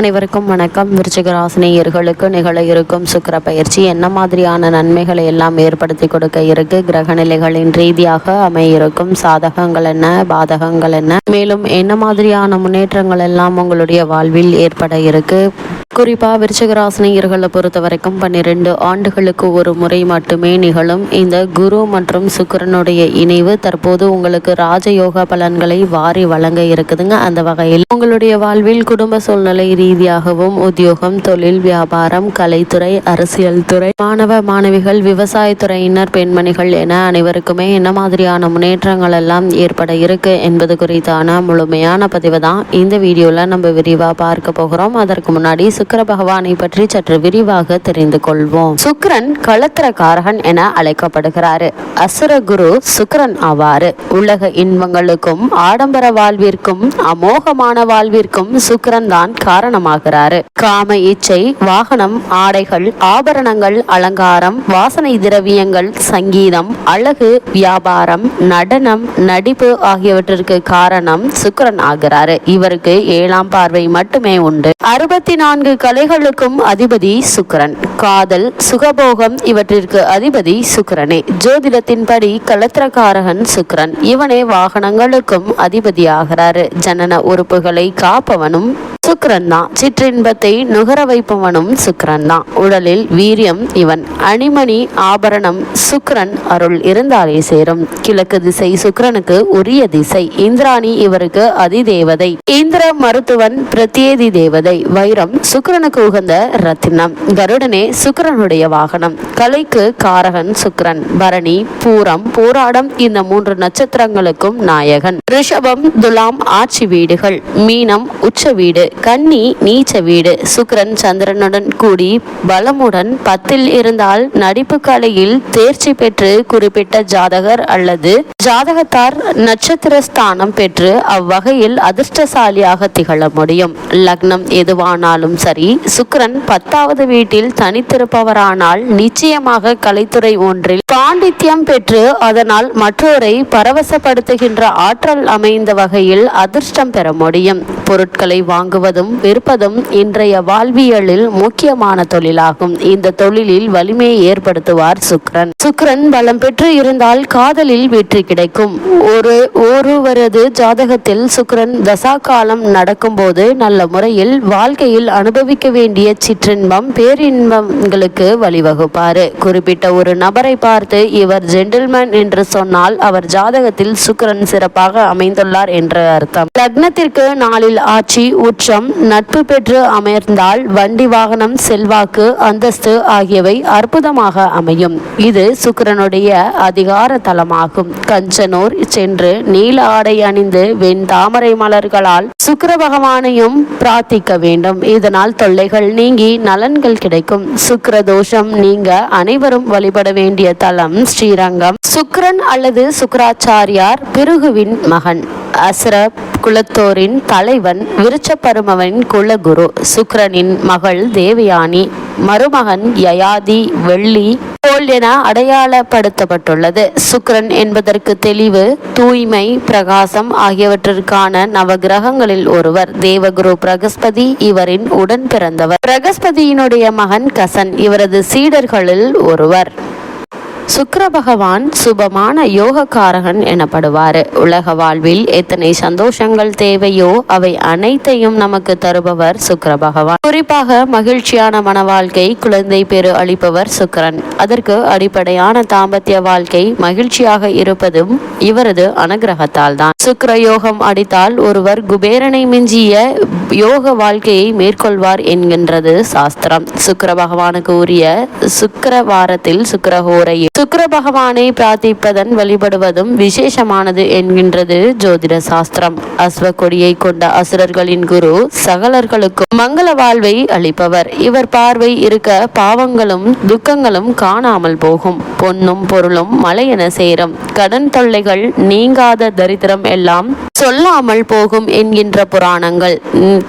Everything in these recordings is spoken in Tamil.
அனைவருக்கும் வணக்கம். விருச்சிகராசினியர்களுக்கு நிகழ இருக்கும் சுக்கிர பயிற்சி என்ன மாதிரியான நன்மைகளை எல்லாம் ஏற்படுத்தி கொடுக்க இருக்கு? கிரக நிலைகளின் ரீதியாக அமையிருக்கும் சாதகங்கள் என்ன? பாதகங்கள் என்ன? மேலும் என்ன மாதிரியான முன்னேற்றங்கள் எல்லாம் உங்களுடைய வாழ்வில் ஏற்பட இருக்கு? குறிப்பா விருச்சிகராசினியர்களை பொறுத்த வரைக்கும் பன்னிரெண்டு ஆண்டுகளுக்கு ஒரு முறை மட்டுமே நிகழும் இந்த குரு மற்றும் சுக்கிரனுடைய இணைவு தற்போது உங்களுக்கு ராஜயோக பலன்களை வாரி வழங்க இருக்குதுங்க. அந்த வகையில் உங்களுடைய வாழ்வில் குடும்ப சூழ்நிலை ரீதியாகவும் உத்தியோகம் தொழில் வியாபாரம் கலைத்துறை அரசியல் துறை மாணவ மாணவிகள் விவசாயத்துறையினர் பெண்மணிகள் என அனைவருக்குமே என்ன மாதிரியான முன்னேற்றங்கள் எல்லாம் ஏற்பட இருக்கு என்பது குறித்தான முழுமையான பதிவு தான் இந்த வீடியோவில் நம்ம விரிவாக பார்க்க போகிறோம். அதற்கு முன்னாடி சுக்கிர பகவானை பற்றி சற்று விரிவாக தெரிந்து கொள்வோம். சுக்கரன் களத்திரக்காரகன் என அழைக்கப்படுகிறாரு. அசுர குரு சுக்கரன் ஆவாரு. உலக இன்பங்களுக்கும் ஆடம்பர வாழ்விற்கும் அமோகமான வாழ்விற்கும் சுக்கரன் தான் காரணம். காரணமாகிறாரு காம இச்சை வாகனம் ஆடைகள் ஆபரணங்கள் அலங்காரம் வாசனை திரவியங்கள் சங்கீதம் அழகு வியாபாரம் நடனம் நடிப்பு ஆகியவற்றிற்கு காரணம் சுக்கிரன் ஆகிறாரு. இவருக்கு ஏழாம் பார்வை மட்டுமே உண்டு. அறுபத்தி நான்கு கலைகளுக்கும் அதிபதி சுக்கரன். காதல் சுகபோகம் இவற்றிற்கு அதிபதி சுக்கரனே. ஜோதிடத்தின்படி கலத்திரக்காரகன் சுக்கரன். இவனே வாகனங்களுக்கும் அதிபதியாகிறாரு. ஜனன உறுப்புகளை காப்பவனும் சுக்கரன் தான் சிற்றின்பத்தை நுகர வைப்பவனும் சுக்கரன் தான் உடலில் வீரியம் இவன். அணிமணி ஆபரணம் சுக்கரன் அருள் இருந்தாலே சேரும். கிழக்கு திசை சுக்கரனுக்கு உரிய திசை. இந்திராணி இவருக்கு அதிதேவதை. இந்திர மருத்துவன் பிரத்யேதி தேவதை. வைரம் சுக்கிரனுக்கு உகந்த ரத்தினம். கருடனே சுக்கரனுடைய வாகனம். கலைக்கு காரகன் சுக்கரன். பரணி பூரம் போராடம் இந்த மூன்று நட்சத்திரங்களுக்கும் நாயகன். ரிஷபம் துலாம் ஆட்சி வீடுகள். மீனம் உச்ச வீடு. கன்னி நீச்ச வீடு. சுக்கரன் சந்திரனுடன் கூடி பலமுடன் பத்தில் இருந்தால் நடிப்பு கலையில் தேர்ச்சி பெற்று குறிப்பிட்ட ஜாதகர் அல்லது ஜாதகத்தார் நட்சத்திர ஸ்தானம் பெற்று அவ்வகையில் அதிர்ஷ்டசாலியாக திகழ முடியும். லக்னம் எதுவானாலும் சரி சுக்கரன் பத்தாவது வீட்டில் தனித்திருப்பவரானால் நிச்சயமாக கலைத்துறை ஒன்றில் பாண்டித்யம் பெற்று அதனால் மற்றோரை பரவசப்படுத்துகின்ற ஆற்றல் அமைந்த வகையில் அதிர்ஷ்டம் பெற முடியும். பொருட்களை வாங்குவதும் விற்பதும் இன்றைய வாழ்வியலில் முக்கியமான தொழிலாகும். இந்த தொழிலில் வலிமையை ஏற்படுத்துவார் சுக்ரன் சுக்ரன் பலம் பெற்று இருந்தால் காதலில் வெற்றி கிடைக்கும். ஒரு ஒருவரது ஜாதகத்தில் சுக்கிரன் தசா காலம் நடக்கும்போது நல்ல முறையில் வாழ்க்கையில் அனுபவிக்க வேண்டிய சிற்றின்பம் பேரின்பங்களுக்கு வழிவகுப்பாரு. குறிப்பிட்ட ஒரு நபரை பார்த்து இவர் ஜென்டில்மேன் என்று சொன்னால் அவர் ஜாதகத்தில் சுக்கிரன் சிறப்பாக அமைந்துள்ளார் என்ற அர்த்தம். லக்னத்திற்கு நாளில் ஆட்சி உச்சம் நட்பு பெற்று அமர்ந்தால் வண்டி வாகனம் செல்வாக்கு அந்தஸ்து ஆகியவை அற்புதமாக அமையும். இது சுக்கிரனுடைய அதிகார தலமாகும். கஞ்சனூர் சென்று நீல ஆடை அணிந்து வெண் தாமரை மலர்களால் சுக்கர பகவானையும் பிரார்த்திக்க வேண்டும். இதனால் தொல்லைகள் நீங்கி நலன்கள் கிடைக்கும். சுக்கர தோஷம் நீங்க அனைவரும் வழிபட வேண்டிய தலம் ஸ்ரீரங்கம். சுக்கரன் அல்லது சுக்கராச்சாரியார் பிருகுவின் மகன். அசுர குலத்தோரின் தலைவன் விருச்சபருமவன் குலகுரு சுக்ரனின் மகள் தேவயானி மருமகன் யயாதி வெள்ளி போல் என அடையாளப்படுத்தப்பட்டுள்ளது. சுக்ரன் என்பதற்கு தெளிவு தூய்மை பிரகாசம் ஆகியவற்றிற்கான நவகிரகங்களில் ஒருவர். தேவகுரு பிரகஸ்பதி இவரின் உடன் பிறந்தவர். பிரகஸ்பதியினுடைய மகன் கசன் இவரது சீடர்களில் ஒருவர். சுக்கர பகவான் சுபமான யோகக்காரகன் எனப்படுவார். உலக வாழ்வில் எத்தனை சந்தோஷங்கள் தேவையோ அவை அனைத்தையும் நமக்கு தருபவர் சுக்கர பகவான் குறிப்பாக மகிழ்ச்சியான மன வாழ்க்கை குழந்தை பெரு அளிப்பவர் சுக்கிரன். அதற்கு அடிப்படையான தாம்பத்திய வாழ்க்கை மகிழ்ச்சியாக இருப்பதும் இவரது அனுகிரகத்தால் தான் சுக்கர யோகம் அடித்தால் ஒருவர் குபேரனை மிஞ்சிய யோக வாழ்க்கையை மேற்கொள்வார் என்கின்றது சாஸ்திரம். சுக்கர பகவானுக்கு உரிய சுக்கர வாரத்தில் சுக்கிரஹோரையில் சுக்கர பகவானை பிரார்த்திப்பதன் வழிபடுவதும் விசேஷமானது என்கின்றது ஜோதிட சாஸ்திரம் அஸ்வ கொடியை கொண்ட அசுரர்களின் குரு சகலர்களுக்கும் மங்கள வாழ்வை அளிப்பவர். இவர் பார்வை இருக்க பாவங்களும் துக்கங்களும் காணாமல் போகும். பொன்னும் பொருளும் மலையென சேரும். கடன் தொல்லைகள் நீங்காத தரித்திரம் எல்லாம் சொல்லாமல் போகும் என்கின்ற புராணங்கள்.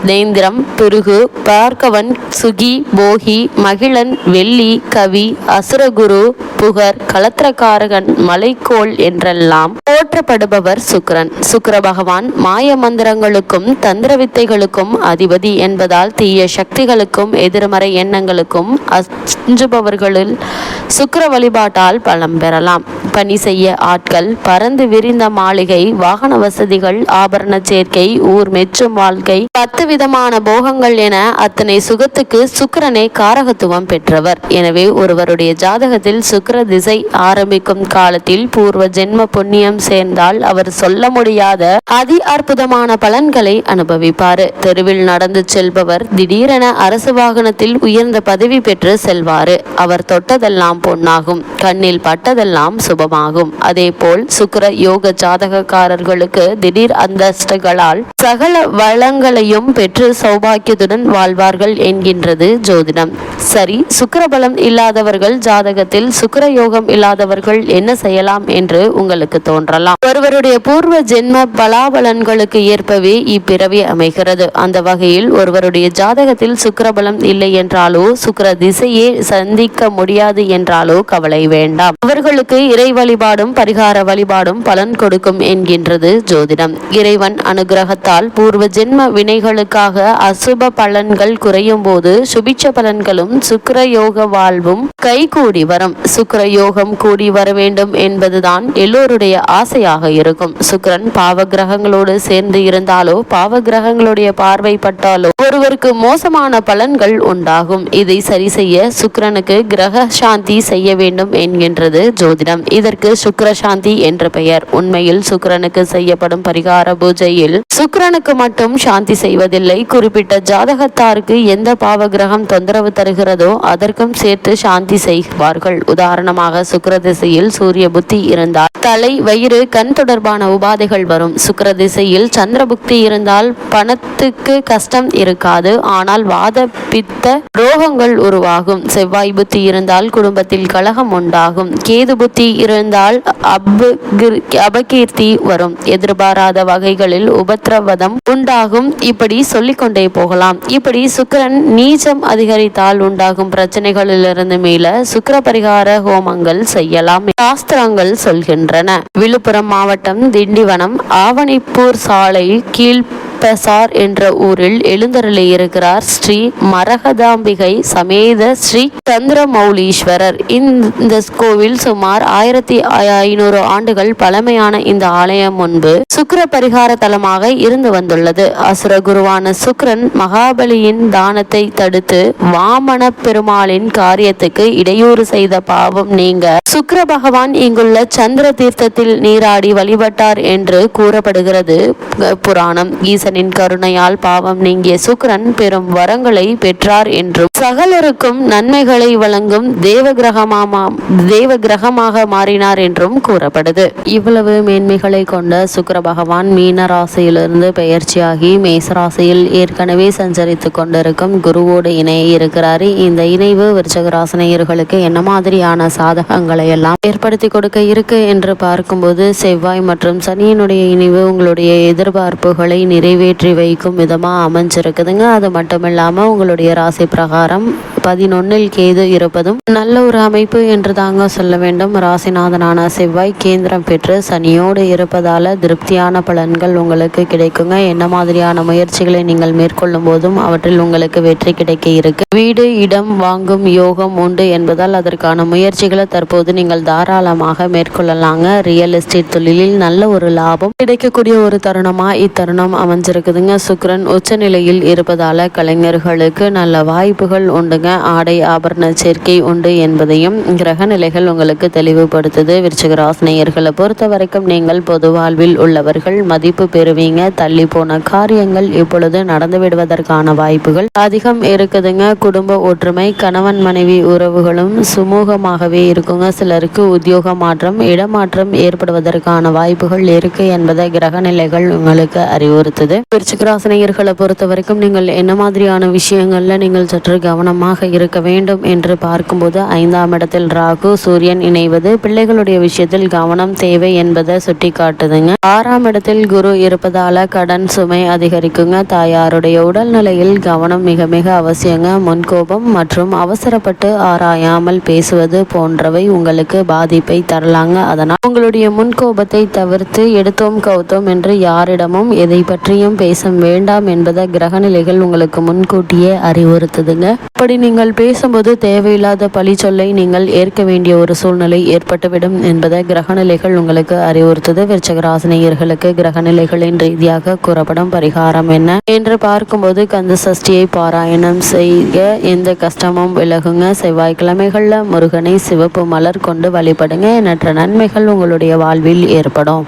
நேந்திரம் பிருகு பார்க்கவன் சுகி போகி மகிழன் வெள்ளி கவி அசுரகுரு புகர் கந்தர் கலத்திரக்காரகன் மலைக்கோள் என்றெல்லாம் போற்றப்படுபவர் சுக்கிரன். சுக்கிர பகவான் மாய மந்திரங்களுக்கும் தந்திர வித்தைகளுக்கும் அதிபதி என்பதால் தீய சக்திகளுக்கும் எதிர்மறை எண்ணங்களுக்கும் அஞ்சுபவர்களில் சுக்கர வழிபாட்டால் பலம் பெறலாம். பணி செய்ய ஆட்கள் பறந்து விரிந்த மாளிகை வாகன வசதிகள் ஆபரண சேர்க்கை ஊர் மெச்சும் வாழ்க்கை பத்து விதமான போகங்கள் என அத்தனை சுகத்துக்கு சுக்கிரனே காரகத்துவம் பெற்றவர். எனவே ஒருவருடைய ஜாதகத்தில் சுக்கர திசை திசை ஆரம்பிக்கும் காலத்தில் பூர்வ ஜென்ம புண்ணியம் சேர்ந்தால் அவர் சொல்ல முடியாத அதி அற்புதமான பலன்களை அனுபவிப்பார். தெருவில் நடந்து செல்பவர் திடீரென அரசு வாகனத்தில் உயர்ந்த பதவி பெற்று செல்வாரு. அவர் தொட்டதெல்லாம் பொன்னாகும் கண்ணில் பட்டதெல்லாம் சுபமாகும். அதேபோல் சுக்கர யோக ஜாதகக்காரர்களுக்கு திடீர் அந்தஸ்துகளால் சகல வளங்களையும் பெற்று சௌபாக்கியத்துடன் வாழ்வார்கள் என்கின்றது ஜோதிடம். சரி சுக்கிரபலம் இல்லாதவர்கள் ஜாதகத்தில் சுக்கர யோக யோகம் இல்லாதவர்கள் என்ன செய்யலாம் என்று உங்களுக்கு தோன்றலாம். ஒருவருடைய பூர்வ ஜென்ம பலாபலன்களுக்கு ஏற்பவே இப்பிறவி அமைகிறது. அந்த வகையில் ஒருவருடைய ஜாதகத்தில் சுக்கரபலம் இல்லை என்றாலோ சுக்கர திசையே சந்திக்க முடியாது என்றாலோ கவலை வேண்டாம். அவர்களுக்கு இறை வழிபாடும் பரிகார வழிபாடும் பலன் கொடுக்கும் என்கின்றது ஜோதிடம். இறைவன் அனுகிரகத்தால் பூர்வ ஜென்ம வினைகளுக்காக அசுப பலன்கள் குறையும் போது சுபிட்ச பலன்களும் சுக்கர யோக வாழ்வும் கைகூடி வரும். சுக்கிர யோகம் கூடி வர வேண்டும் என்பதுதான் எல்லோருடைய ஆசையாக இருக்கும். சுக்கிரன் பாவ கிரகங்களோடு சேர்ந்து இருந்தாலோ பாவ கிரகங்களுடைய பார்வை பட்டாலோ ஒருவருக்கு மோசமான பலன்கள் உண்டாகும். இதை சரி செய்ய சுக்கிரனுக்கு கிரக சாந்தி செய்ய வேண்டும் என்கின்றது ஜோதிடம். இதற்கு சுக்கர சாந்தி என்ற பெயர். உண்மையில் சுக்கிரனுக்கு செய்யப்படும் பரிகார பூஜையில் சுக்கிரனுக்கு மட்டும் சாந்தி செய்வதில்லை. குறிப்பிட்ட ஜாதகத்தாருக்கு எந்த பாவ கிரகம் தொந்தரவு தருகிறதோ அதற்கும் சேர்த்து சாந்தி செய்வார்கள். உதாரணமாக சுக்கிர திசையில் சூரிய புத்தி இருந்தால் தலை வயிறு கண் தொடர்பான உபாதைகள் வரும். சுக்கர திசையில் சந்திர புக்தி இருந்தால் பணத்துக்கு கஷ்டம் இருக்காது. ஆனால் வாத பித்த ரோகங்கள் உருவாகும். செவ்வாய் புத்தி இருந்தால் குடும்பத்தில் கலகம் உண்டாகும். கேது புத்தி இருந்தால் அபகீர்த்தி வரும். எதிர்பாராத வகைகளில் உபத்திரவதம் உண்டாகும். இப்படி சொல்லிக்கொண்டே போகலாம். இப்படி சுக்கிரன் நீச்சம் அதிகரித்தால் உண்டாகும் பிரச்சனைகளிலிருந்து மீள சுக்கிர பரிகார ஹோமங்கள் செய்யலாம் சாஸ்திரங்கள் சொல்கின்றன. விழுப்புரம் மாவட்டம் திண்டிவனம் ஆவணிப்பூர் சாலை கீழ் பெசார் என்ற ஊரில் எழுந்தருளி இருக்கிறார் ஸ்ரீ மரகதாம்பிகை சமேத ஸ்ரீ சந்திரமௌலீஸ்வரர். இந்த கோவில் சுமார் ஆயிரத்தி ஐநூறு ஆண்டுகள் பழமையான இந்த ஆலயம் முன்பு சுக்கர பரிகார தலமாக இருந்து வந்துள்ளது. அசுர குருவான சுக்கிரன் மகாபலியின் தானத்தை தடுத்து வாமன பெருமாளின் காரியத்துக்கு இடையூறு செய்த பாவம் நீங்க. சுக்கர பகவான் இங்குள்ள சந்திர தீர்த்தத்தில் நீராடி வழிபட்டார் என்று கூறப்படுகிறது. புராணம். புராணம் நாதனின் கருணையால் பாவம் நீங்கிய சுக்ரன் பெரும் வரங்களை பெற்றார் என்றும் சகலருக்கும் நன்மைகளை வழங்கும் தேவ கிரகமாமா தேவ கிரகமாக மாறினார் என்றும் கூறப்படுது. இவ்வளவு மேன்மைகளை கொண்ட சுக்கர பகவான் மீன ராசியிலிருந்து பெயர்ச்சியாகி மேசராசியில் ஏற்கனவே சஞ்சரித்து கொண்டிருக்கும் குருவோடு இணைய இருக்கிறாரு. இந்த இணைவு விருச்சக ராசினியர்களுக்கு என்ன மாதிரியான சாதகங்களை எல்லாம் ஏற்படுத்தி கொடுக்க இருக்கு என்று பார்க்கும்போது செவ்வாய் மற்றும் சனியினுடைய இணைவு உங்களுடைய எதிர்பார்ப்புகளை நிறைவேற்றி வைக்கும் விதமாக அமைஞ்சிருக்குதுங்க. அது மட்டும் இல்லாமல் உங்களுடைய ராசி பிரகாரம் பதினொன்னில் கேது இருப்பதும் நல்ல ஒரு அமைப்பு என்று தாங்க சொல்ல வேண்டும். ராசிநாதனான செவ்வாய் கேந்திரம் பெற்று சனியோடு இருப்பதால திருப்தியான பலன்கள் உங்களுக்கு கிடைக்குங்க. என்ன மாதிரியான முயற்சிகளை நீங்கள் மேற்கொள்ளும் போதும் அவற்றில் உங்களுக்கு வெற்றி கிடைக்க இருக்கு. வீடு இடம் வாங்கும் யோகம் உண்டு என்பதால் அதற்கான முயற்சிகளை தற்போது நீங்கள் தாராளமாக மேற்கொள்ளலாங்க. ரியல் எஸ்டேட் தொழிலில் நல்ல ஒரு லாபம் கிடைக்கக்கூடிய ஒரு தருணமா இத்தருணம் அமைஞ்சிருக்குதுங்க சுக்ரன் உச்சநிலையில் இருப்பதால கலைஞர்களுக்கு நல்ல வாய்ப்புகள் உண்டுங்க. ஆடை ஆபரண சேர்க்கை உண்டு என்பதையும் கிரக நிலைகள் உங்களுக்கு தெளிவுபடுத்துது. விருச்சிகராசினியர்களை பொறுத்த வரைக்கும் நீங்கள் பொது வாழ்வில் உள்ளவர்கள் மதிப்பு பெறுவீங்க. தள்ளி போன காரியங்கள் இப்பொழுது நடந்து விடுவதற்கான வாய்ப்புகள் அதிகம் இருக்குதுங்க. குடும்ப ஒற்றுமை கணவன் மனைவி உறவுகளும் சுமூகமாகவே இருக்குங்க. சிலருக்கு உத்தியோக மாற்றம் இடமாற்றம் ஏற்படுவதற்கான வாய்ப்புகள் இருக்கு என்பதை கிரக நிலைகள் உங்களுக்கு அறிவுறுத்துது. விருச்சிகராசினியர்களை பொறுத்த வரைக்கும் நீங்கள் என்ன மாதிரியான விஷயங்கள்ல நீங்கள் சற்று கவனமாக இருக்க வேண்டும் என்று பார்க்கும்போது ஐந்தாம் இடத்தில் ராகு சூரியன் இணைவது பிள்ளைகளுடைய விஷயத்தில் கவனம் தேவை என்பதை சுட்டி காட்டுதுங்க ஆறாம் இடத்தில் குரு இருப்பதால கடன் சுமை அதிகரிக்குங்க. தாயாருடைய உடல்நிலையில் கவனம் மிக மிக அவசியங்க. முன்கோபம் மற்றும் அவசரப்பட்டு ஆராயாமல் பேசுவது போன்றவை உங்களுக்கு பாதிப்பை தரலாங்க. அதனால் உங்களுடைய முன்கோபத்தை தவிர்த்து எடுத்தோம் கவுத்தோம் என்று யாரிடமும் எதை பற்றியும் பேச வேண்டாம் என்பதை கிரகநிலைகள் உங்களுக்கு முன்கூட்டியே அறிவுறுத்துதுங்க. அப்படி நீங்கள் பேசும்போது தேவையில்லாத பழி சொல்லை நீங்கள் ஏற்க வேண்டிய ஒரு சூழ்நிலை ஏற்பட்டுவிடும் என்பதை கிரகநிலைகள் உங்களுக்கு அறிவுறுத்துது. விருச்சகராசினியர்களுக்கு கிரகநிலைகளின் ரீதியாக கூறப்படும் பரிகாரம் என்ன என்று பார்க்கும்போது கந்த சஷ்டியை பாராயணம் செய்ய எந்த கஷ்டமும் விலகுங்க. செவ்வாய்க்கிழமைகளில் முருகனை சிவப்பு மலர் கொண்டு வழிபடுங்க. எண்ணற்ற நன்மைகள் உங்களுடைய வாழ்வில் ஏற்படும்.